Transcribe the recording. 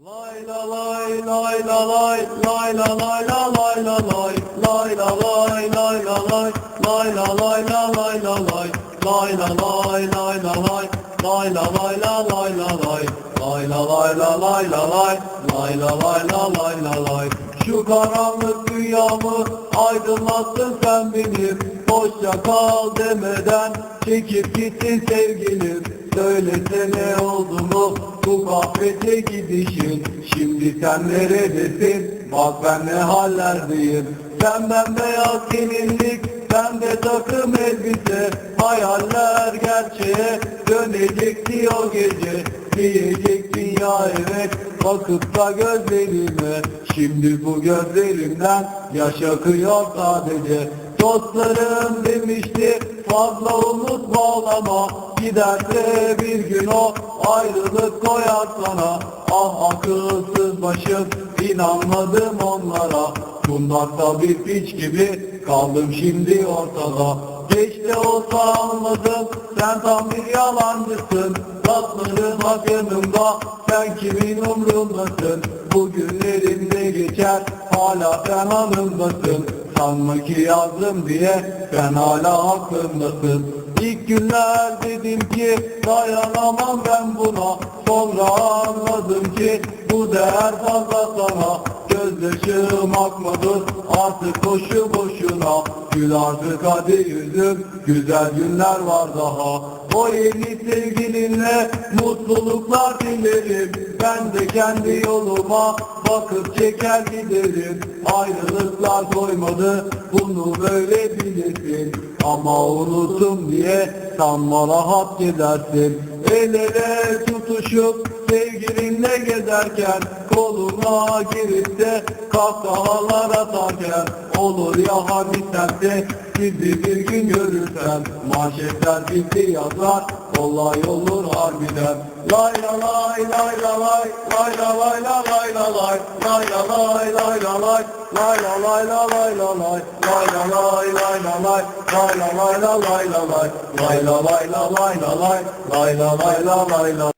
Lay la lay lay la lay lay la lay la lay la lay lay la lay lay la lay lay la lay la lay la lay lay la lay lay la lay lay la lay la lay la lay lay la lay la lay la lay lay la lay la lay la lay şu karanlık dünyamı aydınlattın sen benim Hoşça kal demeden çekip gittin sevgilim Söylesene oldu mu bu kahvete gidişin Şimdi sen neredesin? Bak ben ne hallerdeyim. Sen bembeyaz gelinlik ben de takım elbise. Hayaller gerçeğe dönecekti o gece. Diyecektin ya evet bakıp da gözlerime. Şimdi bu gözlerimden yaş akıyor sadece. Dostlarım demişti fazla umut bağlama Giderse bir gün o ayrılık koyar sana. Ah akılsız başım inanmadım onlara. Kundakta bir piç gibi kaldım şimdi ortada. Geç de olsa anladım sen tam bir yalancısın. Tatların bak yanımda sen kimin umrundasın? Bugünlerimde geçer hala sen anımdasın Sanma ki yazdım diye sen hala aklımdasın İlk günler dedim ki dayanamam ben buna. Sonra anladım ki bu değer fazla sana. Gözyaşım akmadı artık boşu boşuna. Gül artık hadi yüzüm güzel günler var daha. O yeni sevgilinle mutluluklar dilerim. Ben de kendi yoluma bakıp çeker giderim Ayrılıklar koymadı bunu böyle bilirsin. Ama unuttum diye sanma rahat gidersin El ele tutuşup sevgilinle gezerken Koluna girip de kahkahalar atarken Olur ya hadi sense sizi bir gün görürsem Manşetler bizi yazar olay olur harbiden Lay la lay lay la lay lay la lay la lay la lay lay la lay lay la lay lay la lay la lay la lay lay la lay lay la lay lay la lay la lay la lay lay la lay la lay la lay lay la lay la lay la